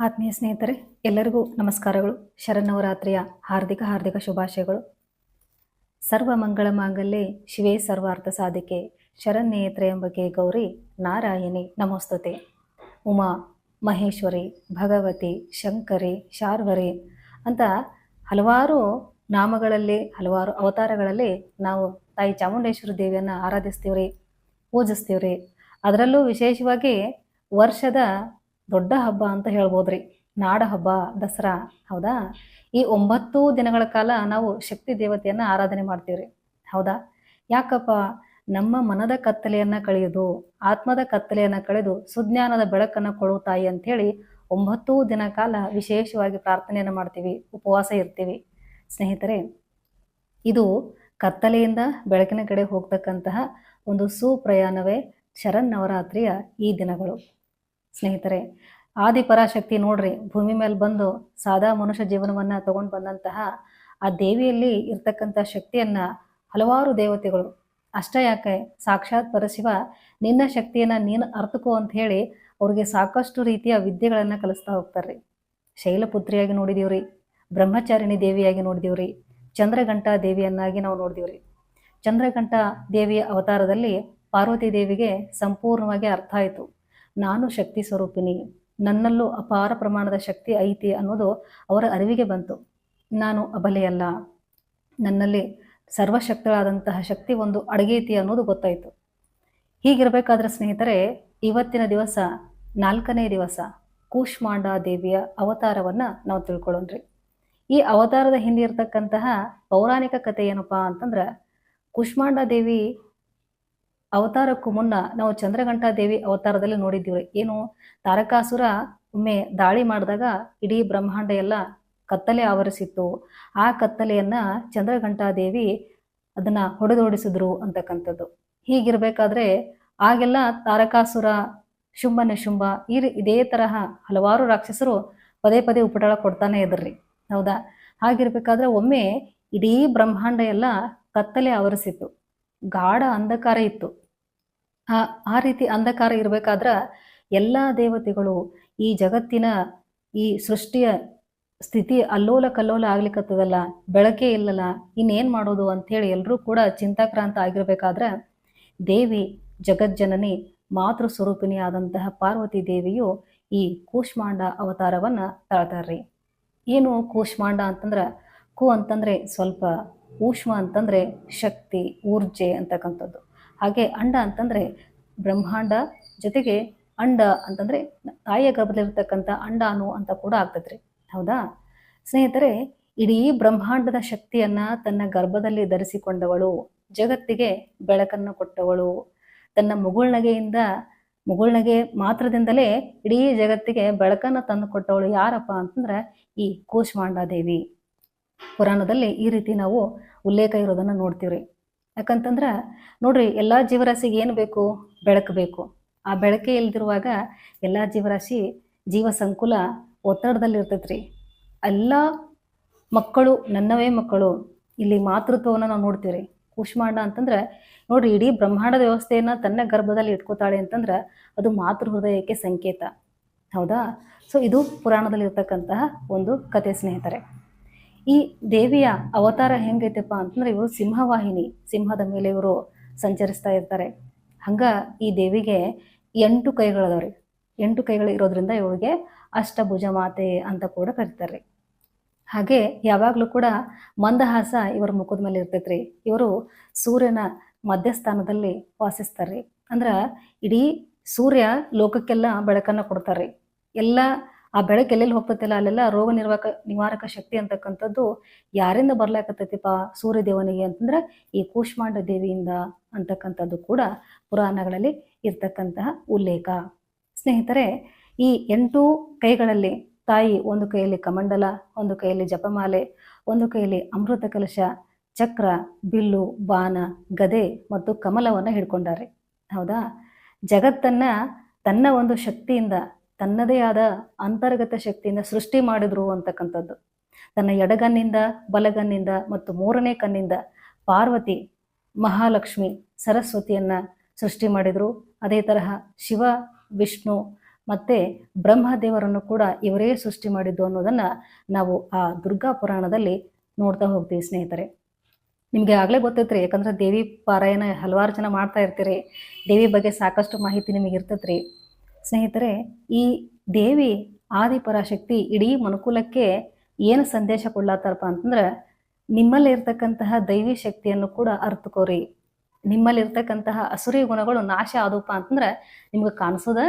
ಆತ್ಮೀಯ ಸ್ನೇಹಿತರೆ, ಎಲ್ಲರಿಗೂ ನಮಸ್ಕಾರಗಳು. ಶರನ್ನವರಾತ್ರಿಯ ಹಾರ್ದಿಕ ಹಾರ್ದಿಕ ಶುಭಾಶಯಗಳು. ಸರ್ವ ಮಂಗಳ ಮಾಂಗಲ್ಯೆ ಶಿವೇ ಸರ್ವಾರ್ಥ ಸಾಧಿಕೆ ಶರಣ್ಯೇತ್ರ ಎಂಬಕೆ ಗೌರಿ, ನಾರಾಯಣಿ, ನಮೋಸ್ತುತೆ. ಉಮಾ, ಮಹೇಶ್ವರಿ, ಭಗವತಿ, ಶಂಕರಿ, ಶಾರ್ವರಿ ಅಂತ ಹಲವಾರು ನಾಮಗಳಲ್ಲಿ, ಹಲವಾರು ಅವತಾರಗಳಲ್ಲಿ ನಾವು ತಾಯಿ ಚಾಮುಂಡೇಶ್ವರಿ ದೇವಿಯನ್ನು ಆರಾಧಿಸ್ತೀವ್ರಿ, ಪೂಜಿಸ್ತೀವ್ರಿ. ಅದರಲ್ಲೂ ವಿಶೇಷವಾಗಿ ವರ್ಷದ ದೊಡ್ಡ ಹಬ್ಬ ಅಂತ ಹೇಳ್ಬೋದ್ರಿ. ನಾಡ ಹಬ್ಬ, ದಸರಾ, ಹೌದಾ? ಈ ಒಂಬತ್ತು ದಿನಗಳ ಕಾಲ ನಾವು ಶಕ್ತಿ ದೇವತೆಯನ್ನು ಆರಾಧನೆ ಮಾಡ್ತೀವ್ರಿ. ಹೌದಾ? ಯಾಕಪ್ಪ? ನಮ್ಮ ಮನದ ಕತ್ತಲೆಯನ್ನು ಕಳೆಯೋದು ಆತ್ಮದ ಕತ್ತಲೆಯನ್ನು ಕಳೆದು ಸುಜ್ಞಾನದ ಬೆಳಕನ್ನು ಕೊಡು ತಾಯಿ ಅಂಥೇಳಿ ಒಂಬತ್ತು ದಿನ ಕಾಲ ವಿಶೇಷವಾಗಿ ಪ್ರಾರ್ಥನೆಯನ್ನು ಮಾಡ್ತೀವಿ, ಉಪವಾಸ ಇರ್ತೀವಿ. ಸ್ನೇಹಿತರೆ, ಇದು ಕತ್ತಲೆಯಿಂದ ಬೆಳಕಿನ ಕಡೆ ಹೋಗ್ತಕ್ಕಂತಹ ಒಂದು ಸುಪ್ರಯಾಣವೇ ಶರನ್ನವರಾತ್ರಿಯ ಈ ದಿನಗಳು. ಸ್ನೇಹಿತರೆ ಆದಿಪರಾಶಕ್ತಿ ನೋಡ್ರಿ, ಭೂಮಿ ಮೇಲೆ ಬಂದು ಸಾದಾ ಮನುಷ್ಯ ಜೀವನವನ್ನ ತಗೊಂಡು ಬಂದಂತಹ ಆ ದೇವಿಯಲ್ಲಿ ಇರ್ತಕ್ಕಂಥ ಶಕ್ತಿಯನ್ನ ಹಲವಾರು ದೇವತೆಗಳು. ಅಷ್ಟ ಯಾಕೆ, ಸಾಕ್ಷಾತ್ ಪರಶಿವ, ನಿನ್ನ ಶಕ್ತಿಯನ್ನ ನೀನು ಅರ್ಥಕೋ ಅಂತ ಹೇಳಿ ಅವ್ರಿಗೆ ಸಾಕಷ್ಟು ರೀತಿಯ ವಿದ್ಯೆಗಳನ್ನ ಕಲಿಸ್ತಾ ಹೋಗ್ತಾರ್ರಿ. ಶೈಲಪುತ್ರಿಯಾಗಿ ನೋಡಿದೀವ್ರಿ, ಬ್ರಹ್ಮಚಾರಿಣಿ ದೇವಿಯಾಗಿ ನೋಡಿದೀವ್ರಿ, ಚಂದ್ರಘಂಟಾ ದೇವಿಯನ್ನಾಗಿ ನಾವು ನೋಡಿದೀವ್ರಿ. ಚಂದ್ರಘಂಟ ದೇವಿಯ ಅವತಾರದಲ್ಲಿ ಪಾರ್ವತಿ ದೇವಿಗೆ ಸಂಪೂರ್ಣವಾಗಿ ಅರ್ಥ ಆಯಿತು. ನಾನು ಶಕ್ತಿ ಸ್ವರೂಪಿನಿ ನನ್ನಲ್ಲೂ ಅಪಾರ ಪ್ರಮಾಣದ ಶಕ್ತಿ ಐತಿ ಅನ್ನೋದು ಅವರ ಅರಿವಿಗೆ ಬಂತು. ನಾನು ಅಬಲೆಯಲ್ಲ. ನನ್ನಲ್ಲಿ ಸರ್ವಶಕ್ತಳಾದಂತಹ ಶಕ್ತಿ ಒಂದು ಅಡಗೈತಿ ಅನ್ನೋದು ಗೊತ್ತಾಯಿತು. ಹೀಗಿರಬೇಕಾದ್ರೆ ಸ್ನೇಹಿತರೆ, ಇವತ್ತಿನ ದಿವಸ, ನಾಲ್ಕನೇ ದಿವಸ, ಕೂಷ್ಮಾಂಡ ದೇವಿಯ ಅವತಾರವನ್ನು ನಾವು ತಿಳ್ಕೊಳ್ಳೋಣ್ರಿ. ಈ ಅವತಾರದ ಹಿಂದೆ ಇರತಕ್ಕಂತಹ ಪೌರಾಣಿಕ ಕಥೆ ಏನಪ್ಪಾ ಅಂತಂದ್ರೆ, ಕುಷ್ಮಾಂಡ ದೇವಿ ಅವತಾರಕ್ಕೂ ಮುನ್ನ ನಾವು ಚಂದ್ರಘಂಟಾ ದೇವಿ ಅವತಾರದಲ್ಲಿ ನೋಡಿದ್ದೀವಿ ಏನು ತಾರಕಾಸುರ ಒಮ್ಮೆ ದಾಳಿ ಮಾಡಿದಾಗ ಇಡೀ ಬ್ರಹ್ಮಾಂಡ ಎಲ್ಲ ಕತ್ತಲೆ ಆವರಿಸಿತ್ತು. ಆ ಕತ್ತಲೆಯನ್ನ ಚಂದ್ರಘಂಟಾ ದೇವಿ ಅದನ್ನ ಹೊಡೆದೋಡಿಸಿದ್ರು ಅಂತಕ್ಕಂಥದ್ದು. ಹೀಗಿರ್ಬೇಕಾದ್ರೆ ಆಗೆಲ್ಲ ತಾರಕಾಸುರ, ಶುಂಭನ ಶುಂಭ ಈ ಇದೇ ತರಹ ಹಲವಾರು ರಾಕ್ಷಸರು ಪದೇ ಪದೇ ಉಪಟಳ ಕೊಡ್ತಾನೆ ಇದ್ರಿ. ಹೌದಾ? ಹಾಗಿರ್ಬೇಕಾದ್ರೆ ಒಮ್ಮೆ ಇಡೀ ಬ್ರಹ್ಮಾಂಡ ಎಲ್ಲ ಕತ್ತಲೆ ಆವರಿಸಿತ್ತು. ಗಾಢ ಅಂಧಕಾರ ಇತ್ತು. ಆ ಆ ರೀತಿ ಅಂಧಕಾರ ಇರಬೇಕಾದ್ರ ಎಲ್ಲ ದೇವತೆಗಳು ಈ ಜಗತ್ತಿನ ಈ ಸೃಷ್ಟಿಯ ಸ್ಥಿತಿ ಅಲ್ಲೋಲ ಕಲ್ಲೋಲ ಆಗ್ಲಿಕ್ಕತ್ತದಲ್ಲ ಬೆಳಕೇ ಇಲ್ಲಲ್ಲ, ಇನ್ನೇನು ಮಾಡೋದು ಅಂಥೇಳಿ ಎಲ್ಲರೂ ಕೂಡ ಚಿಂತಾಕ್ರಾಂತ ಆಗಿರ್ಬೇಕಾದ್ರೆ ದೇವಿ ಜಗಜ್ಜನನಿ ಮಾತೃ ಸ್ವರೂಪಿಣಿ ಆದಂತಹ ಪಾರ್ವತಿ ದೇವಿಯು ಈ ಕೂಷ್ಮಾಂಡ ಅವತಾರವನ್ನು ತಾಳ್ತಾರ್ರಿ. ಏನು ಕೂಷ್ಮಾಂಡ ಅಂತಂದ್ರೆ, ಕು ಅಂತಂದ್ರೆ ಸ್ವಲ್ಪ ಊಷ್ಮ ಅಂತಂದರೆ ಶಕ್ತಿ, ಊರ್ಜೆ ಅಂತಕ್ಕಂಥದ್ದು. ಹಾಗೆ ಅಂಡ ಅಂತಂದರೆ ಬ್ರಹ್ಮಾಂಡ, ಜೊತೆಗೆ ಅಂಡ ಅಂತಂದರೆ ತಾಯಿಯ ಗರ್ಭದಲ್ಲಿರ್ತಕ್ಕಂಥ ಅಂಡಾನು ಅಂತ ಕೂಡ ಆಗ್ತದ್ರಿ. ಹೌದಾ? ಸ್ನೇಹಿತರೆ, ಇಡೀ ಬ್ರಹ್ಮಾಂಡದ ಶಕ್ತಿಯನ್ನ ತನ್ನ ಗರ್ಭದಲ್ಲಿ ಧರಿಸಿಕೊಂಡವಳು, ಜಗತ್ತಿಗೆ ಬೆಳಕನ್ನು ಕೊಟ್ಟವಳು, ತನ್ನ ಮುಗುಳ್ನಗೆಯಿಂದ ಮುಗುಳ್ನಗೆ ಮಾತ್ರದಿಂದಲೇ ಇಡೀ ಜಗತ್ತಿಗೆ ಬೆಳಕನ್ನು ತಂದು ಕೊಟ್ಟವಳು ಯಾರಪ್ಪ ಅಂತಂದ್ರೆ ಈ ಕೂಷ್ಮಾಂಡ ದೇವಿ. ಪುರಾಣದಲ್ಲಿ ಈ ರೀತಿ ನಾವು ಉಲ್ಲೇಖ ಇರೋದನ್ನು ನೋಡ್ತೀವ್ರಿ. ಯಾಕಂತಂದ್ರೆ ನೋಡ್ರಿ, ಎಲ್ಲ ಜೀವರಾಶಿಗೆ ಏನು ಬೇಕು? ಬೆಳಕು ಬೇಕು. ಆ ಬೆಳಕೆ ಇಲ್ದಿರುವಾಗ ಎಲ್ಲ ಜೀವರಾಶಿ ಜೀವ ಸಂಕುಲ ಒತ್ತಡದಲ್ಲಿ ಇರ್ತೈತ್ರಿ ಎಲ್ಲ ಮಕ್ಕಳು, ನನ್ನವೇ ಮಕ್ಕಳು, ಇಲ್ಲಿ ಮಾತೃತ್ವವನ್ನು ನಾವು ನೋಡ್ತೀವ್ರಿ. ಕೂಷ್ಮಾಂಡ ಅಂತಂದ್ರೆ ನೋಡ್ರಿ, ಇಡೀ ಬ್ರಹ್ಮಾಂಡದ ವ್ಯವಸ್ಥೆಯನ್ನ ತನ್ನ ಗರ್ಭದಲ್ಲಿ ಇಟ್ಕೋತಾಳೆ ಅಂತಂದ್ರೆ ಅದು ಮಾತೃ ಹೃದಯಕ್ಕೆ ಸಂಕೇತ. ಹೌದಾ? ಸೊ ಇದು ಪುರಾಣದಲ್ಲಿ ಇರ್ತಕ್ಕಂತಹ ಒಂದು ಕತೆ ಸ್ನೇಹಿತರೆ. ಈ ದೇವಿಯ ಅವತಾರ ಹೆಂಗೈತಪ್ಪ ಅಂತಂದ್ರೆ ಇವರು ಸಿಂಹವಾಹಿನಿ. ಸಿಂಹದ ಮೇಲೆ ಇವರು ಸಂಚರಿಸ್ತಾ ಇರ್ತಾರೆ. ಹಂಗ ಈ ದೇವಿಗೆ ಎಂಟು ಕೈಗಳದವ್ರಿ ಎಂಟು ಕೈಗಳು ಇರೋದ್ರಿಂದ ಇವರಿಗೆ ಅಷ್ಟಭುಜ ಮಾತೆ ಅಂತ ಕೂಡ ಕರೀತಾರೆ. ಹಾಗೆ ಯಾವಾಗಲೂ ಕೂಡ ಮಂದಹಾಸ ಇವರ ಮುಖದ ಮೇಲೆ ಇರ್ತೈತ್ರಿ. ಇವರು ಸೂರ್ಯನ ಮಧ್ಯಸ್ಥಾನದಲ್ಲಿ ವಾಸಿಸ್ತಾರ್ರಿ ಅಂದ್ರ ಇಡೀ ಸೂರ್ಯ ಲೋಕಕ್ಕೆಲ್ಲ ಬೆಳಕನ್ನ ಕೊಡ್ತಾರ್ರಿ ಎಲ್ಲ ಆ ಬೆಳಕು ಎಲ್ಲೆಲ್ಲಿ ಹೋಗ್ತತಿಲ್ಲ, ಅಲ್ಲೆಲ್ಲ ರೋಗ ನಿರ್ವಾಕ ನಿವಾರಕ ಶಕ್ತಿ ಅಂತಕ್ಕಂಥದ್ದು ಯಾರಿಂದ ಬರ್ಲಾಕತ್ತೈತಿಪ್ಪ ಸೂರ್ಯ ದೇವನಿಗೆ ಅಂತಂದ್ರೆ ಈ ಕೂಷ್ಮಾಂಡ ದೇವಿಯಿಂದ ಅಂತಕ್ಕಂಥದ್ದು ಕೂಡ ಪುರಾಣಗಳಲ್ಲಿ ಇರ್ತಕ್ಕಂತಹ ಉಲ್ಲೇಖ. ಸ್ನೇಹಿತರೆ, ಈ ಎಂಟು ಕೈಗಳಲ್ಲಿ ತಾಯಿ ಒಂದು ಕೈಯಲ್ಲಿ ಕಮಂಡಲ, ಒಂದು ಕೈಯಲ್ಲಿ ಜಪಮಾಲೆ, ಒಂದು ಕೈಯಲ್ಲಿ ಅಮೃತ ಕಲಶ, ಚಕ್ರ, ಬಿಲ್ಲು, ಬಾಣ, ಗದೆ ಮತ್ತು ಕಮಲವನ್ನು ಹಿಡ್ಕೊಂಡಾರೆ. ಹೌದಾ? ಜಗತ್ತನ್ನ ತನ್ನ ಒಂದು ಶಕ್ತಿಯಿಂದ ತನ್ನದೇ ಆದ ಅಂತರ್ಗತ ಶಕ್ತಿಯಿಂದ ಸೃಷ್ಟಿ ಮಾಡಿದ್ರು ಅಂತಕ್ಕಂಥದ್ದು. ತನ್ನ ಎಡಗನ್ನಿಂದ, ಬಲಗನ್ನಿಂದ ಮತ್ತು ಮೂರನೇ ಕಣ್ಣಿಂದ ಪಾರ್ವತಿ, ಮಹಾಲಕ್ಷ್ಮಿ, ಸರಸ್ವತಿಯನ್ನ ಸೃಷ್ಟಿ ಮಾಡಿದ್ರು. ಅದೇ ತರಹ ಶಿವ, ವಿಷ್ಣು ಮತ್ತೆ ಬ್ರಹ್ಮದೇವರನ್ನು ಕೂಡ ಇವರೇ ಸೃಷ್ಟಿ ಮಾಡಿದ್ದು ಅನ್ನೋದನ್ನ ನಾವು ಆ ದುರ್ಗಾ ಪುರಾಣದಲ್ಲಿ ನೋಡ್ತಾ ಹೋಗ್ತೀವಿ ಸ್ನೇಹಿತರೆ. ನಿಮಗೆ ಆಗಲೇ ಗೊತ್ತೈತ್ರಿ, ಯಾಕಂದ್ರೆ ದೇವಿ ಪಾರಾಯಣ ಹಲವಾರು ಜನ ಮಾಡ್ತಾ ಇರ್ತೀರಿ. ದೇವಿ ಬಗ್ಗೆ ಸಾಕಷ್ಟು ಮಾಹಿತಿ ನಿಮಗೆ ಇರ್ತೈತ್ರಿ ಸ್ನೇಹಿತರೆ, ಈ ದೇವಿ ಆದಿಪರಾಶಕ್ತಿ ಇಡೀ ಮನುಕುಲಕ್ಕೆ ಏನು ಸಂದೇಶ ಕೊಡ್ಲಾತಾರಪ್ಪ ಅಂತಂದ್ರೆ ನಿಮ್ಮಲ್ಲಿ ಇರ್ತಕ್ಕಂತಹ ದೈವಿ ಶಕ್ತಿಯನ್ನು ಕೂಡ ಅರ್ತುಕೋರಿ. ನಿಮ್ಮಲ್ಲಿ ಇರ್ತಕ್ಕಂತಹ ಅಸುರಿ ಗುಣಗಳು ನಾಶ ಆದವಪ್ಪ ಅಂತಂದ್ರೆ, ನಿಮ್ಗೆ ಕಾಣಿಸೋದ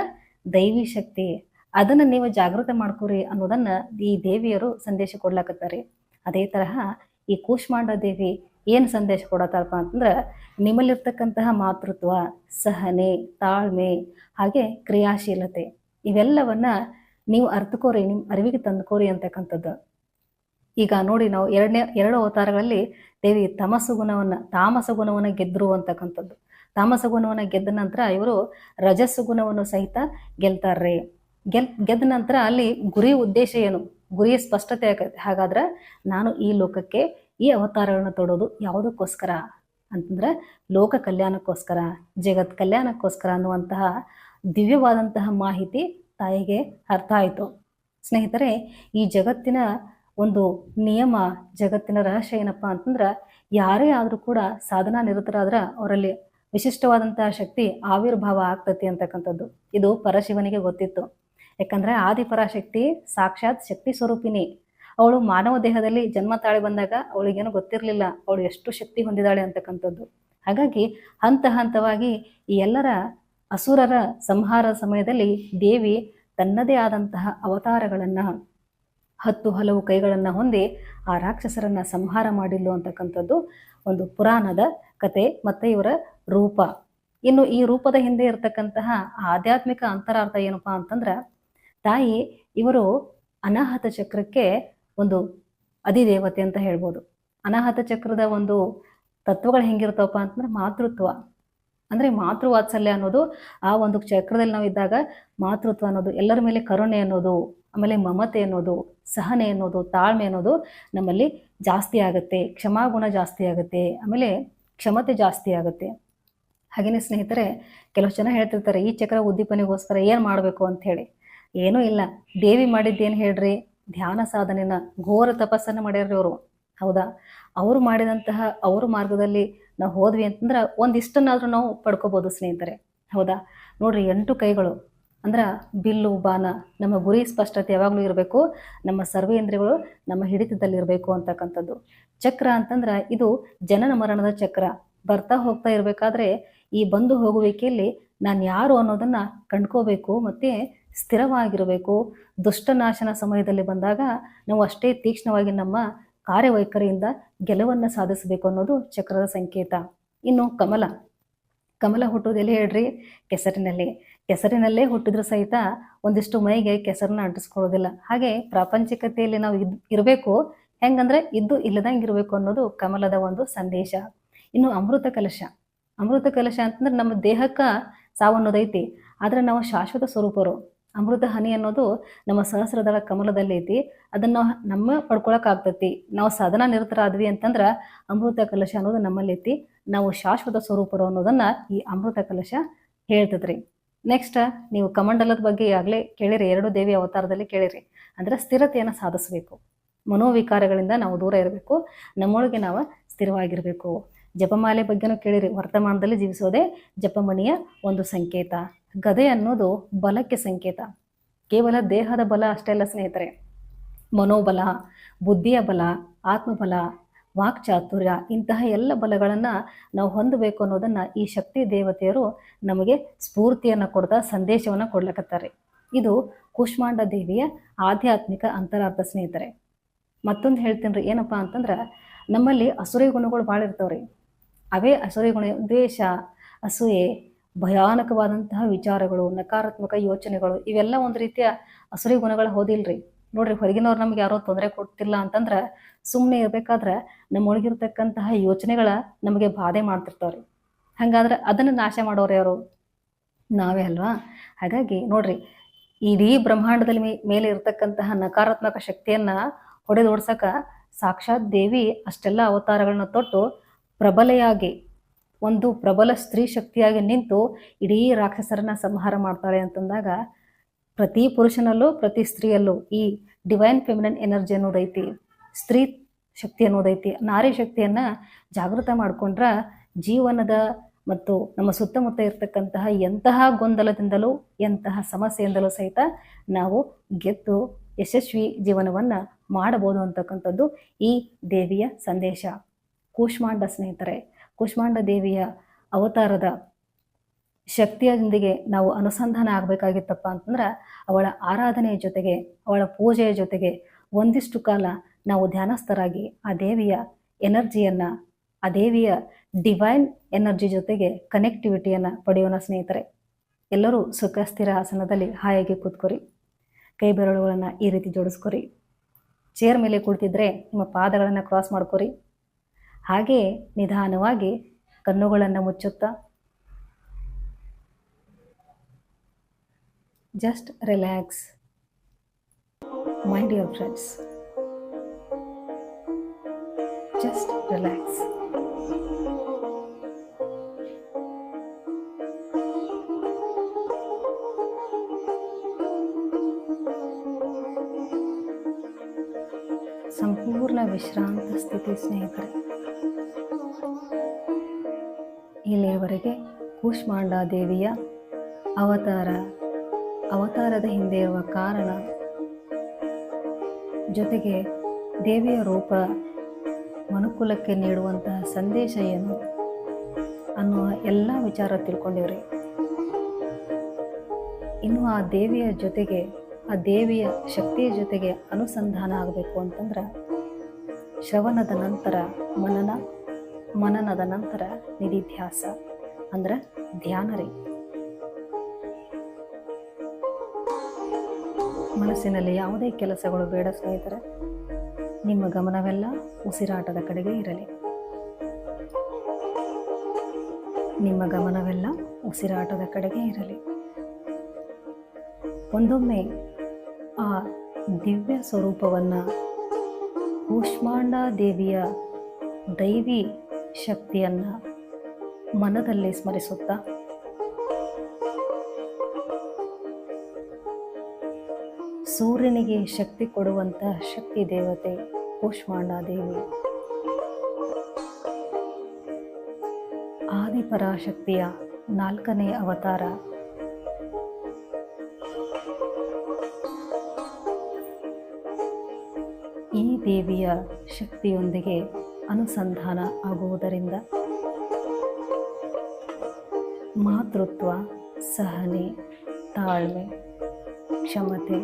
ದೈವಿ ಶಕ್ತಿ. ಅದನ್ನ ನೀವು ಜಾಗೃತ ಮಾಡ್ಕೋರಿ ಅನ್ನೋದನ್ನ ಈ ದೇವಿಯರು ಸಂದೇಶ ಕೊಡ್ಲಾಕತ್ತಾರೆ. ಅದೇ ತರಹ ಈ ಕೂಷ್ಮಾಂಡ ದೇವಿ ಏನು ಸಂದೇಶ ಕೊಡತ್ತಾರಪ್ಪ ಅಂತಂದ್ರೆ ನಿಮ್ಮಲ್ಲಿರ್ತಕ್ಕಂತಹ ಮಾತೃತ್ವ, ಸಹನೆ, ತಾಳ್ಮೆ, ಹಾಗೆ ಕ್ರಿಯಾಶೀಲತೆ, ಇವೆಲ್ಲವನ್ನ ನೀವು ಅರ್ಥಕೋರಿ ನಿಮ್ಮ ಅರಿವಿಗೆ ತಂದುಕೋರಿ ಅಂತಕ್ಕಂಥದ್ದು. ಈಗ ನೋಡಿ ನಾವು ಎರಡನೇ, ಎರಡು ಅವತಾರಗಳಲ್ಲಿ ದೇವಿ ತಮಸು ಗುಣವನ್ನು ತಾಮಸ ಗುಣವನ್ನು ಗೆದ್ದರು ಅಂತಕ್ಕಂಥದ್ದು. ತಾಮಸ ಗುಣವನ್ನು ಗೆದ್ದ ನಂತರ ಇವರು ರಜಸ್ಸು ಗುಣವನ್ನು ಸಹಿತ ಗೆಲ್ತಾರ್ರಿ. ಗೆಲ್, ಗೆದ್ದ ನಂತರ ಅಲ್ಲಿ ಗುರಿ ಉದ್ದೇಶ ಏನು? ಗುರಿಯ ಸ್ಪಷ್ಟತೆ ಹಾಗಾದ್ರೆ ನಾನು ಈ ಲೋಕಕ್ಕೆ ಈ ಅವತಾರಗಳನ್ನ ತೊಡೋದು ಯಾವುದಕ್ಕೋಸ್ಕರ ಅಂತಂದ್ರೆ ಲೋಕ ಕಲ್ಯಾಣಕ್ಕೋಸ್ಕರ, ಜಗತ್ ಕಲ್ಯಾಣಕ್ಕೋಸ್ಕರ ಅನ್ನುವಂತಹ ದಿವ್ಯವಾದಂತಹ ಮಾಹಿತಿ ತಾಯಿಗೆ ಅರ್ಥ ಆಯಿತು. ಸ್ನೇಹಿತರೆ, ಈ ಜಗತ್ತಿನ ಒಂದು ನಿಯಮ, ಜಗತ್ತಿನ ರಹಸ್ಯ ಏನಪ್ಪ ಅಂತಂದ್ರೆ ಯಾರೇ ಆದರೂ ಕೂಡ ಸಾಧನಾ ನಿರತರಾದ್ರೆ ಅವರಲ್ಲಿ ವಿಶಿಷ್ಟವಾದಂತಹ ಶಕ್ತಿ ಆವಿರ್ಭಾವ ಆಗ್ತತಿ ಅಂತಕ್ಕಂಥದ್ದು. ಇದು ಪರಶಿವನಿಗೆ ಗೊತ್ತಿತ್ತು. ಯಾಕಂದ್ರೆ ಆದಿಪರಾಶಕ್ತಿ ಸಾಕ್ಷಾತ್ ಶಕ್ತಿ ಸ್ವರೂಪಿಣಿ. ಅವಳು ಮಾನವ ದೇಹದಲ್ಲಿ ಜನ್ಮ ತಾಳಿ ಬಂದಾಗ ಅವಳಿಗೇನು ಗೊತ್ತಿರಲಿಲ್ಲ. ಅವಳು ಎಷ್ಟು ಶಕ್ತಿ ಹೊಂದಿದಾಳೆ ಅಂತಕ್ಕಂಥದ್ದು. ಹಾಗಾಗಿ ಹಂತ ಹಂತವಾಗಿ ಈ ಎಲ್ಲರ ಅಸುರರ ಸಂಹಾರ ಸಮಯದಲ್ಲಿ ದೇವಿ ತನ್ನದೇ ಆದಂತಹ ಅವತಾರಗಳನ್ನು, ಹತ್ತು ಹಲವು ಕೈಗಳನ್ನು ಹೊಂದಿ ಆ ರಾಕ್ಷಸರನ್ನು ಸಂಹಾರ ಮಾಡಿಲ್ಲು ಅಂತಕ್ಕಂಥದ್ದು ಒಂದು ಪುರಾಣದ ಕತೆ ಮತ್ತು ಇವರ ರೂಪ. ಇನ್ನು ಈ ರೂಪದ ಹಿಂದೆ ಇರತಕ್ಕಂತಹ ಆಧ್ಯಾತ್ಮಿಕ ಅಂತರಾರ್ಥ ಏನಪ್ಪಾ ಅಂತಂದ್ರೆ, ತಾಯಿ ಇವರು ಅನಾಹತ ಚಕ್ರಕ್ಕೆ ಒಂದು ಅಧಿದೇವತೆ ಅಂತ ಹೇಳ್ಬೋದು. ಅನಾಹತ ಚಕ್ರದ ಒಂದು ತತ್ವಗಳು ಹೆಂಗಿರ್ತವಪ್ಪ ಅಂತಂದ್ರೆ ಮಾತೃತ್ವ. ಅಂದರೆ ಮಾತೃವಾತ್ಸಲ್ಯ ಅನ್ನೋದು ಆ ಒಂದು ಚಕ್ರದಲ್ಲಿ ನಾವು ಇದ್ದಾಗ ಮಾತೃತ್ವ ಅನ್ನೋದು, ಎಲ್ಲರ ಮೇಲೆ ಕರುಣೆ ಅನ್ನೋದು, ಆಮೇಲೆ ಮಮತೆ ಅನ್ನೋದು, ಸಹನೆ ಅನ್ನೋದು, ತಾಳ್ಮೆ ಅನ್ನೋದು ನಮ್ಮಲ್ಲಿ ಜಾಸ್ತಿ ಆಗುತ್ತೆ. ಕ್ಷಮಾಗುಣ ಜಾಸ್ತಿ ಆಗುತ್ತೆ. ಆಮೇಲೆ ಕ್ಷಮತೆ ಜಾಸ್ತಿ ಆಗುತ್ತೆ. ಹಾಗೆಯೇ ಸ್ನೇಹಿತರೆ, ಕೆಲವು ಜನ ಹೇಳ್ತಿರ್ತಾರೆ, ಈ ಚಕ್ರ ಉದ್ದೀಪನೆಗೋಸ್ಕರ ಏನು ಮಾಡಬೇಕು ಅಂತ ಹೇಳಿ ಏನೂ ಇಲ್ಲ. ದೇವಿ ಮಾಡಿದ್ದೇನು ಹೇಳ್ರಿ? ಧ್ಯಾನ ಸಾಧನೆನ ಘೋರ ತಪಸ್ಸನ್ನು ಮಾಡ್ಯಾರ್ರಿ ಅವರು. ಹೌದಾ? ಅವರು ಮಾಡಿದಂತಹ ಅವ್ರ ಮಾರ್ಗದಲ್ಲಿ ನಾವು ಹೋದ್ವಿ ಅಂತಂದ್ರೆ ಒಂದಿಷ್ಟನ್ನಾದ್ರೂ ನಾವು ಪಡ್ಕೋಬೋದು ಸ್ನೇಹಿತರೆ. ಹೌದಾ? ನೋಡ್ರಿ ಎಂಟು ಕೈಗಳು. ಅಂದ್ರೆ ಬಿಲ್ಲು, ಬಾನ, ನಮ್ಮ ಗುರಿ ಸ್ಪಷ್ಟತೆ ಯಾವಾಗಲೂ ಇರಬೇಕು. ನಮ್ಮ ಸರ್ವೇಂದ್ರಿಯಗಳು ನಮ್ಮ ಹಿಡಿತದಲ್ಲಿರಬೇಕು ಅಂತಕ್ಕಂಥದ್ದು. ಚಕ್ರ ಅಂತಂದ್ರೆ ಇದು ಜನನ ಮರಣದ ಚಕ್ರ. ಬರ್ತಾ ಹೋಗ್ತಾ ಇರಬೇಕಾದ್ರೆ ಈ ಬಂದು ಹೋಗುವಿಕೆಯಲ್ಲಿ ನಾನು ಯಾರು ಅನ್ನೋದನ್ನ ಕಂಡ್ಕೋಬೇಕು ಮತ್ತೆ ಸ್ಥಿರವಾಗಿರಬೇಕು. ದುಷ್ಟನಾಶನ ಸಮಯದಲ್ಲಿ ಬಂದಾಗ ನಾವು ಅಷ್ಟೇ ತೀಕ್ಷ್ಣವಾಗಿ ನಮ್ಮ ಕಾರ್ಯವೈಖರಿಯಿಂದ ಗೆಲುವನ್ನು ಸಾಧಿಸಬೇಕು ಅನ್ನೋದು ಚಕ್ರದ ಸಂಕೇತ. ಇನ್ನು ಕಮಲ. ಕಮಲ ಹುಟ್ಟೋದು ಎಲ್ಲಿ ಹೇಳ್ರಿ? ಕೆಸರಿನಲ್ಲಿ. ಕೆಸರಿನಲ್ಲೇ ಹುಟ್ಟಿದ್ರು ಸಹಿತ ಒಂದಿಷ್ಟು ಮೈಗೆ ಕೆಸರನ್ನ ಅಂಟಿಸ್ಕೊಳ್ಳೋದಿಲ್ಲ. ಹಾಗೆ ಪ್ರಾಪಂಚಿಕತೆಯಲ್ಲಿ ನಾವು ಇದ್ ಇರಬೇಕು. ಹೆಂಗಂದ್ರೆ ಇದ್ದು ಇಲ್ಲದಂಗೆ ಇರಬೇಕು ಅನ್ನೋದು ಕಮಲದ ಒಂದು ಸಂದೇಶ. ಇನ್ನು ಅಮೃತ ಕಲಶ. ಅಮೃತ ಕಲಶ ಅಂತಂದ್ರೆ ನಮ್ಮ ದೇಹಕ್ಕೆ ಸಾವನ್ನೋದೈತಿ ಆದ್ರೆ ನಾವು ಶಾಶ್ವತ ಸ್ವರೂಪರು. ಅಮೃತ ಹನಿ ಅನ್ನೋದು ನಮ್ಮ ಸಹಸ್ರದಳ ಕಮಲದಲ್ಲಿ ಐತಿ. ಅದನ್ನ ನಾವು ನಮ್ಮ ಆಗ್ತೈತಿ ನಾವು ಸಾಧನ ನಿರತರಾದ್ವಿ ಅಂತಂದ್ರ ಅಮೃತ ಕಲಶ ಅನ್ನೋದು ನಮ್ಮಲ್ಲಿ ಐತಿ. ನಾವು ಶಾಶ್ವತ ಸ್ವರೂಪರು ಅನ್ನೋದನ್ನ ಈ ಅಮೃತ ಕಲಶ ಹೇಳ್ತದ್ರಿ ನೆಕ್ಸ್ಟ್ ನೀವು ಕಮಂಡಲದ ಬಗ್ಗೆ ಈಗಾಗಲೇ ಕೇಳಿರಿ. ಎರಡು ದೇವಿ ಅವತಾರದಲ್ಲಿ ಕೇಳಿರಿ. ಅಂದ್ರೆ ಸ್ಥಿರತೆಯನ್ನು ಸಾಧಿಸಬೇಕು. ಮನೋವಿಕಾರಗಳಿಂದ ನಾವು ದೂರ ಇರಬೇಕು. ನಮ್ಮೊಳಗೆ ನಾವು ಸ್ಥಿರವಾಗಿರಬೇಕು. ಜಪಮಾಲೆ ಬಗ್ಗೆನೂ ಕೇಳಿರಿ. ವರ್ತಮಾನದಲ್ಲಿ ಜೀವಿಸೋದೇ ಜಪಮಣಿಯ ಒಂದು ಸಂಕೇತ. ಗದೆ ಅನ್ನೋದು ಬಲಕ್ಕೆ ಸಂಕೇತ. ಕೇವಲ ದೇಹದ ಬಲ ಅಷ್ಟೇ ಅಲ್ಲ ಸ್ನೇಹಿತರೆ. ಮನೋಬಲ, ಬುದ್ಧಿಯ ಬಲ, ಆತ್ಮಬಲ ವಾಕ್ಚಾತುರ್ಯ ಇಂತಹ ಎಲ್ಲ ಬಲಗಳನ್ನು ನಾವು ಹೊಂದಬೇಕು ಅನ್ನೋದನ್ನು ಈ ಶಕ್ತಿ ದೇವತೆಯರು ನಮಗೆ ಸ್ಫೂರ್ತಿಯನ್ನು ಕೊಡ್ತಾ ಸಂದೇಶವನ್ನು ಕೊಡ್ಲಕತ್ತಾರೆ. ಇದು ಕುಷ್ಮಾಂಡ ದೇವಿಯ ಆಧ್ಯಾತ್ಮಿಕ ಅಂತರಾರ್ಥ ಸ್ನೇಹಿತರೆ. ಮತ್ತೊಂದು ಹೇಳ್ತೀನಿ ರೀ ಏನಪ್ಪ ಅಂತಂದ್ರೆ ನಮ್ಮಲ್ಲಿ ಅಸುರಿ ಗುಣಗಳು ಭಾಳ ಇರ್ತಾವ್ರಿ. ಅವೇ ಅಸುರಿ ಗುಣ ದ್ವೇಷ ಅಸೂಯೆ ಭಯಾನಕವಾದಂತಹ ವಿಚಾರಗಳು, ನಕಾರಾತ್ಮಕ ಯೋಚನೆಗಳು, ಇವೆಲ್ಲ ಒಂದು ರೀತಿಯ ಅಸುರಿ ಗುಣಗಳು ಹೋದಿಲ್ರಿ. ನೋಡ್ರಿ ಹೊರಗಿನವ್ರು ನಮ್ಗೆ ಯಾರೋ ತೊಂದರೆ ಕೊಡ್ತಿಲ್ಲ ಅಂತಂದ್ರೆ ಸುಮ್ಮನೆ ಇರ್ಬೇಕಾದ್ರೆ ನಮ್ಮೊಳಗಿರ್ತಕ್ಕಂತಹ ಯೋಚನೆಗಳ ನಮಗೆ ಬಾಧೆ ಮಾಡ್ತಿರ್ತಾವ್ರಿ. ಹಂಗಾದ್ರೆ ಅದನ್ನು ನಾಶ ಮಾಡೋರು ಯಾರು? ನಾವೇ ಅಲ್ವಾ? ಹಾಗಾಗಿ ನೋಡ್ರಿ, ಇಡೀ ಬ್ರಹ್ಮಾಂಡದಲ್ಲಿ ಮೇಲೆ ಇರತಕ್ಕಂತಹ ನಕಾರಾತ್ಮಕ ಶಕ್ತಿಯನ್ನ ಹೊಡೆದೋಡ್ಸಕ ಸಾಕ್ಷಾತ್ ದೇವಿ ಅಷ್ಟೆಲ್ಲ ಅವತಾರಗಳನ್ನ ತೊಟ್ಟು ಪ್ರಬಲೆಯಾಗಿ ಒಂದು ಪ್ರಬಲ ಸ್ತ್ರೀ ಶಕ್ತಿಯಾಗಿ ನಿಂತು ಇಡೀ ರಾಕ್ಷಸರನ್ನ ಸಂಹಾರ ಮಾಡ್ತಾಳೆ ಅಂತಂದಾಗ ಪ್ರತಿ ಪುರುಷನಲ್ಲೂ, ಪ್ರತಿ ಸ್ತ್ರೀಯಲ್ಲೂ ಈ ಡಿವೈನ್ ಫೆಮಿನನ್ ಎನರ್ಜಿ ಅನ್ನೋದೈತಿ ಸ್ತ್ರೀ ಶಕ್ತಿ ಅನ್ನೋದೈತಿ ನಾರಿ ಶಕ್ತಿಯನ್ನ ಜಾಗೃತ ಮಾಡ್ಕೊಂಡ್ರ ಜೀವನದ ಮತ್ತು ನಮ್ಮ ಸುತ್ತಮುತ್ತ ಇರತಕ್ಕಂತಹ ಎಂತಹ ಗೊಂದಲದಿಂದಲೂ, ಎಂತಹ ಸಮಸ್ಯೆಯಿಂದಲೂ ಸಹಿತ ನಾವು ಗೆದ್ದು ಯಶಸ್ವಿ ಜೀವನವನ್ನು ಮಾಡಬಹುದು ಅಂತಕ್ಕಂಥದ್ದು ಈ ದೇವಿಯ ಸಂದೇಶ. ಕೂಷ್ಮಾಂಡ ಸ್ನೇಹಿತರೆ ಕೂಷ್ಮಾಂಡ ದೇವಿಯ ಅವತಾರದ ಶಕ್ತಿಯೊಂದಿಗೆ ನಾವು ಅನುಸಂಧಾನ ಆಗಬೇಕಾಗಿತ್ತಪ್ಪ ಅಂತಂದ್ರೆ ಅವಳ ಆರಾಧನೆಯ ಜೊತೆಗೆ, ಅವಳ ಪೂಜೆಯ ಜೊತೆಗೆ ಒಂದಿಷ್ಟು ಕಾಲ ನಾವು ಧ್ಯಾನಸ್ಥರಾಗಿ ಆ ದೇವಿಯ ಎನರ್ಜಿಯನ್ನು, ಆ ದೇವಿಯ ಡಿವೈನ್ ಎನರ್ಜಿ ಜೊತೆಗೆ ಕನೆಕ್ಟಿವಿಟಿಯನ್ನು ಪಡೆಯೋಣ ಸ್ನೇಹಿತರೆ. ಎಲ್ಲರೂ ಸುಖ, ಸ್ಥಿರ ಆಸನದಲ್ಲಿ ಹಾಯಾಗಿ ಕೂತ್ಕೊರಿ. ಕೈ ಬೆರಳುಗಳನ್ನು ಈ ರೀತಿ ಜೋಡಿಸ್ಕೊರಿ. ಚೇರ್ ಮೇಲೆ ಕುಳಿತಿದ್ರೆ ನಿಮ್ಮ ಪಾದಗಳನ್ನು ಕ್ರಾಸ್ ಮಾಡ್ಕೊರಿ. ಹಾಗೆಯೇ ನಿಧಾನವಾಗಿ ಕಣ್ಣುಗಳನ್ನು ಮುಚ್ಚುತ್ತಾ just relax my dear friends just relax ಸಂಪೂರ್ಣ ವಿಶ್ರಾಂತ ಸ್ಥಿತಿ ಸ್ನೇಹಿತರೆ. ಇಲ್ಲಿಯವರೆಗೆ ಕೂಷ್ಮಾಂಡ ದೇವಿಯ ಅವತಾರ, ಅವತಾರದ ಹಿಂದೆ ಇರುವ ಕಾರಣ ಜೊತೆಗೆ ದೇವಿಯ ರೂಪ ಮನುಕುಲಕ್ಕೆ ನೀಡುವಂತಹ ಸಂದೇಶ ಏನು ಅನ್ನುವ ಎಲ್ಲ ವಿಚಾರ ತಿಳ್ಕೊಂಡಿವ್ರಿ. ಇನ್ನು ಆ ದೇವಿಯ ಜೊತೆಗೆ, ಆ ದೇವಿಯ ಶಕ್ತಿಯ ಜೊತೆಗೆ ಅನುಸಂಧಾನ ಆಗಬೇಕು ಅಂತಂದ್ರೆ ಶ್ರವಣದ ನಂತರ ಮನನ ಮನನದ ನಂತರ ನಿಧಿಧ್ಯಾಸ ಅಂದ್ರೆ ಧ್ಯಾನ ರೀ. ಮನಸ್ಸಿನಲ್ಲಿ ಯಾವುದೇ ಕೆಲಸಗಳು ಬೇಡ ಸ್ನೇಹಿತರೆ, ನಿಮ್ಮ ಗಮನವೆಲ್ಲ ಉಸಿರಾಟದ ಕಡೆಗೆ ಇರಲಿ. ನಿಮ್ಮ ಗಮನವೆಲ್ಲ ಉಸಿರಾಟದ ಕಡೆಗೆ ಇರಲಿ. ಒಂದೊಮ್ಮೆ ಆ ದಿವ್ಯ ಸ್ವರೂಪವನ್ನು ಕೂಷ್ಮಾಂಡ ದೇವಿಯ ದೈವಿ ಶಕ್ತಿಯನ್ನು ಮನದಲ್ಲಿ ಸ್ಮರಿಸುತ್ತಾ? ಸೂರ್ಯನಿಗೆ ಶಕ್ತಿ ಕೊಡುವಂತ ಶಕ್ತಿ ದೇವತೆ ಕೂಷ್ಮಾಂಡಾದೇವಿ ಆದಿಪರಾಶಕ್ತಿಯ ನಾಲ್ಕನೇ ಅವತಾರ. ಈ ದೇವಿಯ ಶಕ್ತಿಯೊಂದಿಗೆ ಅನುಸಂಧಾನ ಆಗುವುದರಿಂದ ಮಾತೃತ್ವ, ಸಹನೆ, ತಾಳ್ಮೆ, ಕ್ಷಮತೆ,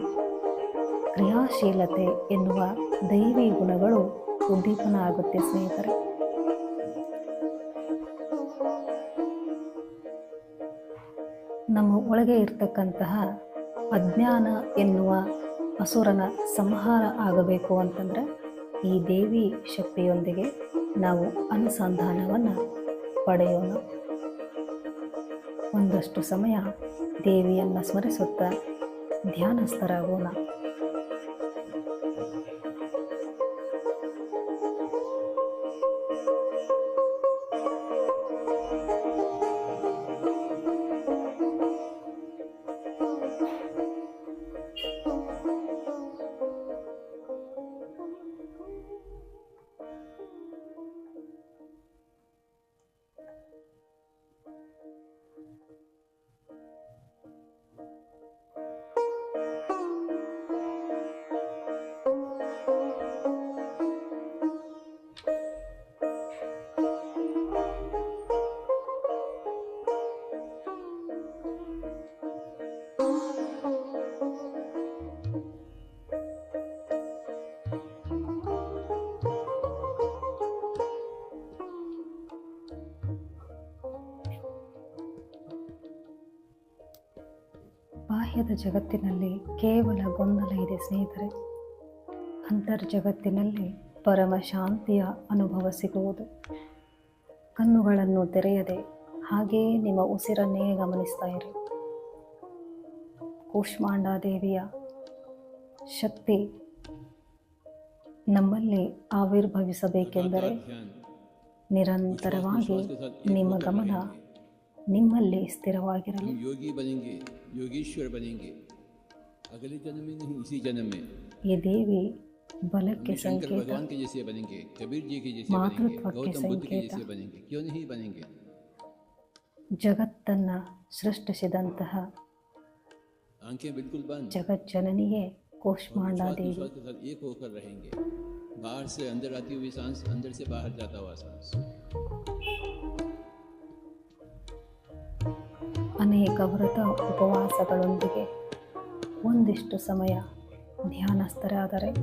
ಕ್ರಿಯಾಶೀಲತೆ ಎನ್ನುವ ದೈವಿ ಗುಣಗಳು ಉದ್ದೀಪನ ಆಗುತ್ತೆ ಸ್ನೇಹಿತರೆ. ನಮ್ಮ ಒಳಗೆ ಇರ್ತಕ್ಕಂತಹ ಅಜ್ಞಾನ ಎನ್ನುವ ಅಸುರನ ಸಂಹಾರ ಆಗಬೇಕು ಅಂತಂದ್ರೆ ಈ ದೇವಿ ಶಕ್ತಿಯೊಂದಿಗೆ ನಾವು ಅನುಸಂಧಾನವನ್ನು ಪಡೆಯೋಣ. ಒಂದಷ್ಟು ಸಮಯ ದೇವಿಯನ್ನು ಸ್ಮರಿಸುತ್ತಾ ಧ್ಯಾನಸ್ಥರಾಗೋಣ. ಜಗತ್ತಿನಲ್ಲಿ ಕೇವಲ ಗೊಂದಲ ಇದೆ ಸ್ನೇಹಿತರೆ. ಅಂತರ್ಜಗತ್ತಿನಲ್ಲಿ ಪರಮ ಶಾಂತಿಯ ಅನುಭವ ಸಿಗುವುದು. ಕಣ್ಣುಗಳನ್ನು ತೆರೆಯದೆ ಹಾಗೇ ನಿಮ್ಮ ಉಸಿರನ್ನೇ ಗಮನಿಸ್ತಾ ಇರಿ. ಕೂಷ್ಮಾಂಡಾದೇವಿಯ ಶಕ್ತಿ ನಮ್ಮಲ್ಲಿ ಆವಿರ್ಭವಿಸಬೇಕೆಂದರೆ ನಿರಂತರವಾಗಿ ನಿಮ್ಮ ಗಮನ ನಿಮ್ಮಲ್ಲಿ ಸ್ಥಿರವಾಗಿರಲಿ. योगीश्वर बनेंगे अगले जन्म में नहीं इसी जन्म में ಈ ದೇವಿ ಬಲಕ್ಕೆ हम भी शंकर ಸಂಕೇತ भगवान के जैसे बनेंगे कबीर जी के जैसे मातृत्व बनेंगे के गौतम बुद्ध के संकेत। जैसे बनेंगे क्यों नहीं बनेंगे ಜಗತ್ತನ್ನ ಸೃಷ್ಟಿಸಿದಂತಹ आंखें बिल्कुल बंद ಜಗಜ್ಜನನಿಗೆ ಕೂಷ್ಮಾಂಡ श्वास ದೇವಿ निश्वास के साथ एक होकर रहेंगे बाहर ಅನೇಕ ವ್ರತ ಉಪವಾಸಗಳೊಂದಿಗೆ ಒಂದಿಷ್ಟು ಸಮಯ ಧ್ಯಾನಸ್ಥರಾದರೆ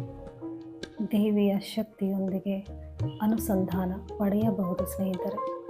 ದೇವಿಯ ಶಕ್ತಿಯೊಂದಿಗೆ ಅನುಸಂಧಾನ ಪಡೆಯಬಹುದು ಸ್ನೇಹಿತರೆ.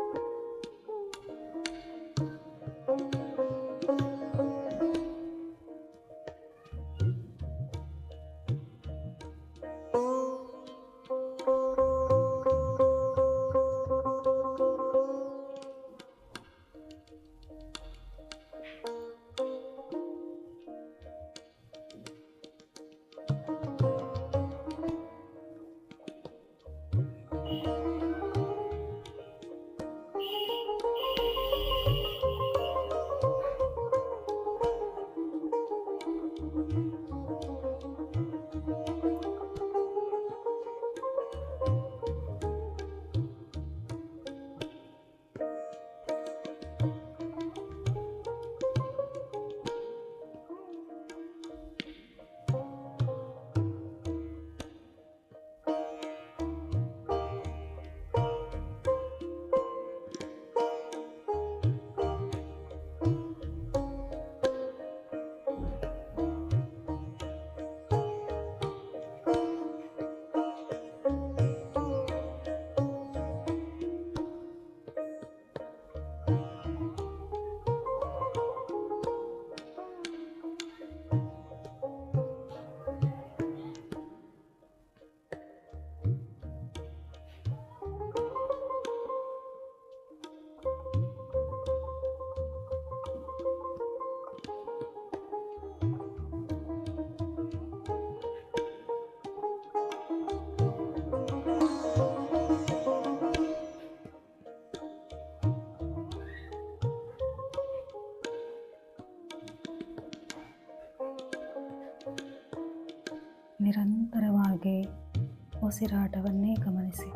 ಉಸಿರಾಟವನ್ನೇ ಗಮನಿಸಿ.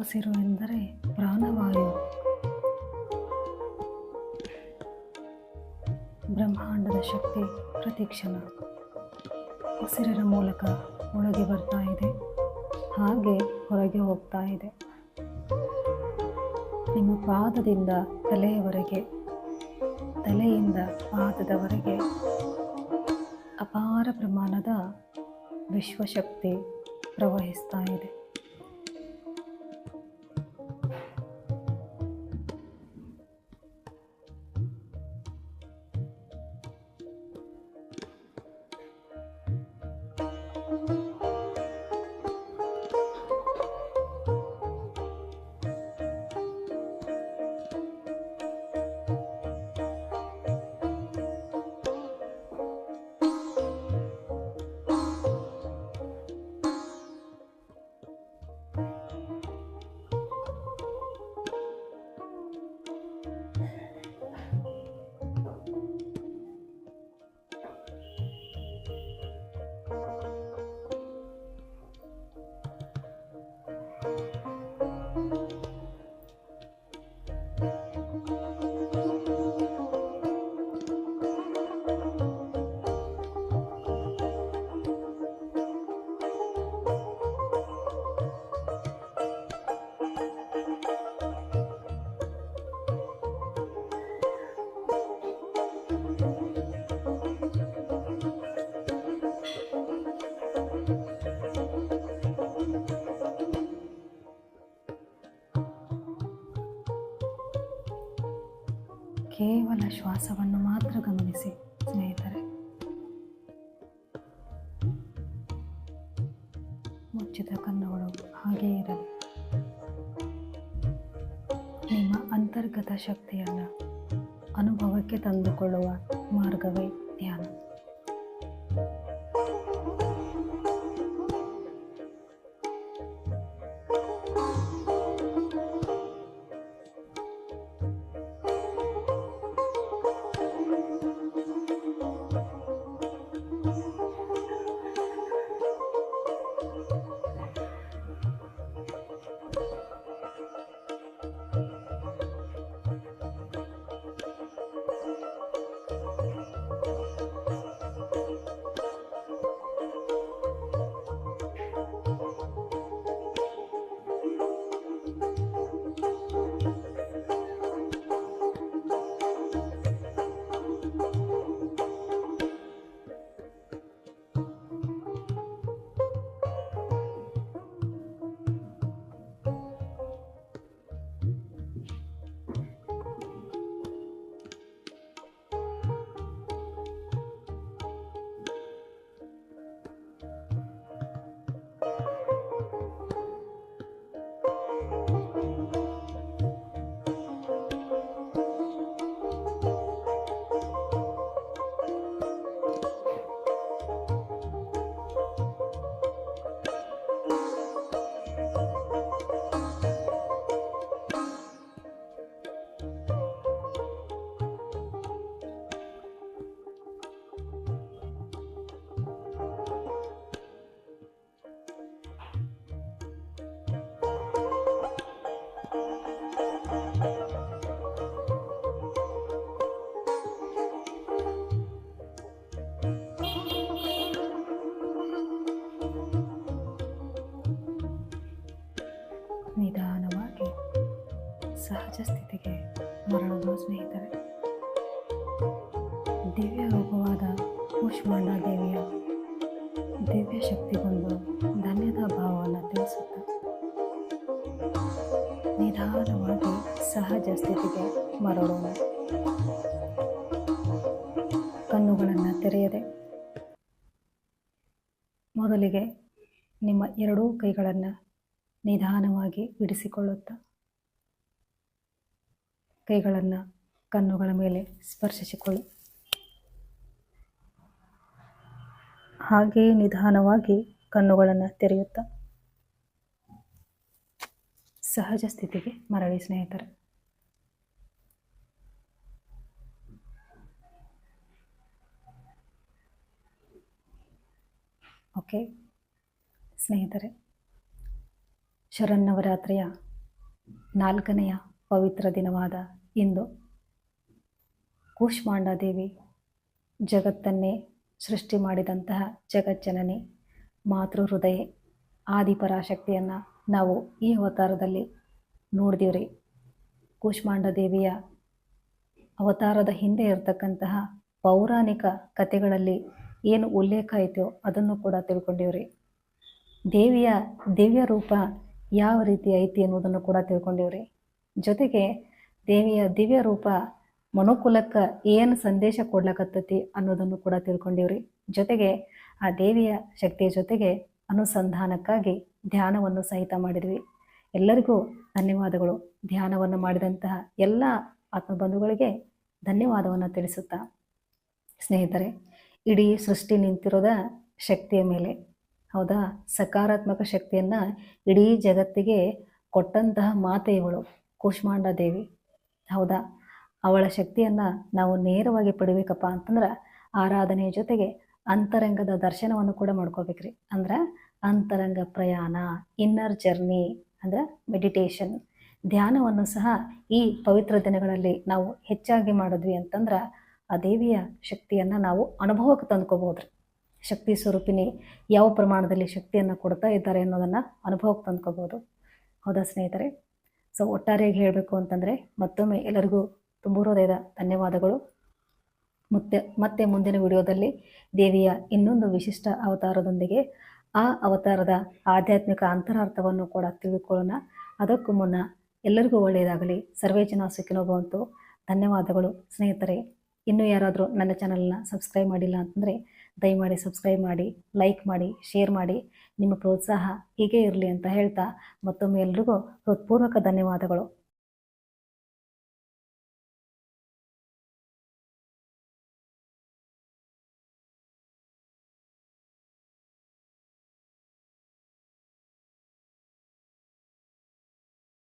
ಉಸಿರು ಎಂದರೆ ಪ್ರಾಣವಾಯು. ಬ್ರಹ್ಮಾಂಡದ ಶಕ್ತಿ ಪ್ರತಿಕ್ಷಣ. ಉಸಿರಿನ ಮೂಲಕ ಒಳಗೆ ಬರ್ತಾ ಇದೆ. ಹಾಗೆ ಹೊರಗೆ ಹೋಗ್ತಾ ಇದೆ. ನಿಮ್ಮ ಪಾದದಿಂದ ತಲೆಯವರೆಗೆ, ತಲೆಯಿಂದ ಪಾದದವರೆಗೆ ಅಪಾರ ಪ್ರಮಾಣದ ವಿಶ್ವಶಕ್ತಿ ಪ್ರವಹಿಸ್ತಾ ಇದೆ ಕೇವಲ ಶ್ವಾಸವನ್ನು ಮಾತ್ರ ಗಮನಿಸಿ, ಸ್ನೇಹಿತರೆ. ಮುಚ್ಚಿದ ಕಣ್ಣುಗಳು ಹಾಗೇ ಇರಲಿ. ನಿಮ್ಮ ಅಂತರ್ಗತ ಶಕ್ತಿಯನ್ನು ಅನುಭವಕ್ಕೆ ತಂದುಕೊಳ್ಳುವ ಮಾರ್ಗವೇ ಧ್ಯಾನ. ಕೂಷ್ಮಾಂಡ ದೇವಿಯ ದಿವ್ಯ ಶಕ್ತಿಗೊಂದು ಧನ್ಯದ ಭಾವವನ್ನು ತಿಳಿಸುತ್ತ, ನಿಧಾನವಾಗಿ ಸಹಜ ಸ್ಥಿತಿಗೆ ಮರಳೋಣ ಕಣ್ಣುಗಳನ್ನು ತೆರೆಯದೆ, ಮೊದಲಿಗೆ ನಿಮ್ಮ ಎರಡೂ ಕೈಗಳನ್ನು ನಿಧಾನವಾಗಿ ಬಿಡಿಸಿಕೊಳ್ಳುತ್ತಾ ಕೈಗಳನ್ನು ಕಣ್ಣುಗಳ ಮೇಲೆ ಸ್ಪರ್ಶಿಸಿಕೊಳ್ಳಿ. ಹಾಗೆಯೇ ನಿಧಾನವಾಗಿ ಕಣ್ಣುಗಳನ್ನು ತೆರೆಯುತ್ತಾ ಸಹಜ ಸ್ಥಿತಿಗೆ ಮರಳಿ ಸ್ನೇಹಿತರೆ. ಓಕೆ, ಸ್ನೇಹಿತರೆ ಶರನ್ನವರಾತ್ರಿಯ ನಾಲ್ಕನೆಯ ಪವಿತ್ರ ದಿನವಾದ ಇಂದು ಕೂಷ್ಮಾಂಡ ದೇವಿ ಜಗತ್ತನ್ನೇ ಸೃಷ್ಟಿ ಮಾಡಿದಂತಹ ಜಗಜ್ಜನನಿ, ಮಾತೃ ಹೃದಯ, ಆದಿಪರಾಶಕ್ತಿಯನ್ನು ನಾವು ಈ ಅವತಾರದಲ್ಲಿ ನೋಡಿದೀವ್ರಿ. ಕೂಷ್ಮಾಂಡ ದೇವಿಯ ಅವತಾರದ ಹಿಂದೆ ಇರತಕ್ಕಂತಹ ಪೌರಾಣಿಕ ಕಥೆಗಳಲ್ಲಿ ಏನು ಉಲ್ಲೇಖ ಐತೋ ಅದನ್ನು ಕೂಡ ತಿಳ್ಕೊಂಡಿವ್ರಿ. ದೇವಿಯ ದಿವ್ಯ ರೂಪ ಯಾವ ರೀತಿ ಐತಿ ಅನ್ನೋದನ್ನು ಕೂಡ ತಿಳ್ಕೊಂಡಿವ್ರಿ. ಜೊತೆಗೆ ದೇವಿಯ ದಿವ್ಯ ರೂಪ ಮನುಕುಲಕ್ಕೆ ಏನು ಸಂದೇಶ ಕೊಡ್ಲಕತ್ತತಿ ಅನ್ನೋದನ್ನು ಕೂಡ ತಿಳ್ಕೊಂಡಿವ್ರಿ. ಜೊತೆಗೆ ಆ ದೇವಿಯ ಶಕ್ತಿಯ ಜೊತೆಗೆ ಅನುಸಂಧಾನಕ್ಕಾಗಿ ಧ್ಯಾನವನ್ನು ಸಹಿತ ಮಾಡಿದ್ವಿ. ಎಲ್ಲರಿಗೂ ಧನ್ಯವಾದಗಳು. ಧ್ಯಾನವನ್ನು ಮಾಡಿದಂತಹ ಎಲ್ಲ ಆತ್ಮಬಂಧುಗಳಿಗೆ ಧನ್ಯವಾದವನ್ನು ತಿಳಿಸುತ್ತಾ. ಸ್ನೇಹಿತರೆ, ಇಡೀ ಸೃಷ್ಟಿ ನಿಂತಿರೋದ ಶಕ್ತಿಯ ಮೇಲೆ. ಹೌದಾ? ಸಕಾರಾತ್ಮಕ ಶಕ್ತಿಯನ್ನು ಇಡೀ ಜಗತ್ತಿಗೆ ಕೊಟ್ಟಂತಹ ಮಾತೆ ಇವಳು ಕೂಷ್ಮಾಂಡ ದೇವಿ. ಹೌದಾ? ಅವಳ ಶಕ್ತಿಯನ್ನು ನಾವು ನೇರವಾಗಿ ಪಡಿಬೇಕಪ್ಪ ಅಂತಂದ್ರೆ ಆರಾಧನೆಯ ಜೊತೆಗೆ ಅಂತರಂಗದ ದರ್ಶನವನ್ನು ಕೂಡ ಮಾಡ್ಕೋಬೇಕ್ರಿ. ಅಂದ್ರೆ ಅಂತರಂಗ ಪ್ರಯಾಣ ಇನ್ನರ್ ಜರ್ನಿ ಅಂದ್ರೆ ಮೆಡಿಟೇಷನ್ ಧ್ಯಾನವನ್ನು ಸಹ ಈ ಪವಿತ್ರ ದಿನಗಳಲ್ಲಿ ನಾವು ಹೆಚ್ಚಾಗಿ ಮಾಡಿದ್ವಿ ಅಂತಂದ್ರೆ ಆ ದೇವಿಯ ಶಕ್ತಿಯನ್ನು ನಾವು ಅನುಭವಕ್ಕೆ ತಂದ್ಕೋಬೋದ್ರಿ. ಶಕ್ತಿ ಸ್ವರೂಪಿನಿ ಯಾವ ಪ್ರಮಾಣದಲ್ಲಿ ಶಕ್ತಿಯನ್ನು ಕೊಡ್ತಾ ಇದ್ದಾರೆ ಅನ್ನೋದನ್ನು ಅನುಭವಕ್ಕೆ ತಂದ್ಕೋಬೋದು. ಹೌದಾ ಸ್ನೇಹಿತರೆ? ಸೊ ಒಟ್ಟಾರೆಯಾಗಿ ಹೇಳಬೇಕು ಅಂತಂದರೆ ಮತ್ತೊಮ್ಮೆ ಎಲ್ಲರಿಗೂ ತುಂಬ ಹೃದಯದ ಧನ್ಯವಾದಗಳು. ಮತ್ತೆ ಮತ್ತೆ ಮುಂದಿನ ವಿಡಿಯೋದಲ್ಲಿ ದೇವಿಯ ಇನ್ನೊಂದು ವಿಶಿಷ್ಟ ಅವತಾರದೊಂದಿಗೆ ಆ ಅವತಾರದ ಆಧ್ಯಾತ್ಮಿಕ ಅಂತರಾರ್ಥವನ್ನು ಕೂಡ ತಿಳಿದುಕೊಳ್ಳೋಣ. ಅದಕ್ಕೂ ಮುನ್ನ ಎಲ್ಲರಿಗೂ ಒಳ್ಳೆಯದಾಗಲಿ. ಸರ್ವೇ ಜನ ಸಿಕ್ಕಿನೋಗುವಂತೂ ಧನ್ಯವಾದಗಳು. ಸ್ನೇಹಿತರೆ, ಇನ್ನೂ ಯಾರಾದರೂ ನನ್ನ ಚಾನಲ್ನ ಸಬ್ಸ್ಕ್ರೈಬ್ ಮಾಡಿಲ್ಲ ಅಂತಂದರೆ ದಯಮಾಡಿ ಸಬ್ಸ್ಕ್ರೈಬ್ ಮಾಡಿ, ಲೈಕ್ ಮಾಡಿ, ಶೇರ್ ಮಾಡಿ. ನಿಮ್ಮ ಪ್ರೋತ್ಸಾಹ ಹೀಗೆ ಇರಲಿ ಅಂತ ಹೇಳ್ತಾ ಮತ್ತೊಮ್ಮೆ ಎಲ್ರಿಗೂ ಹೃತ್ಪೂರ್ವಕ ಧನ್ಯವಾದಗಳು.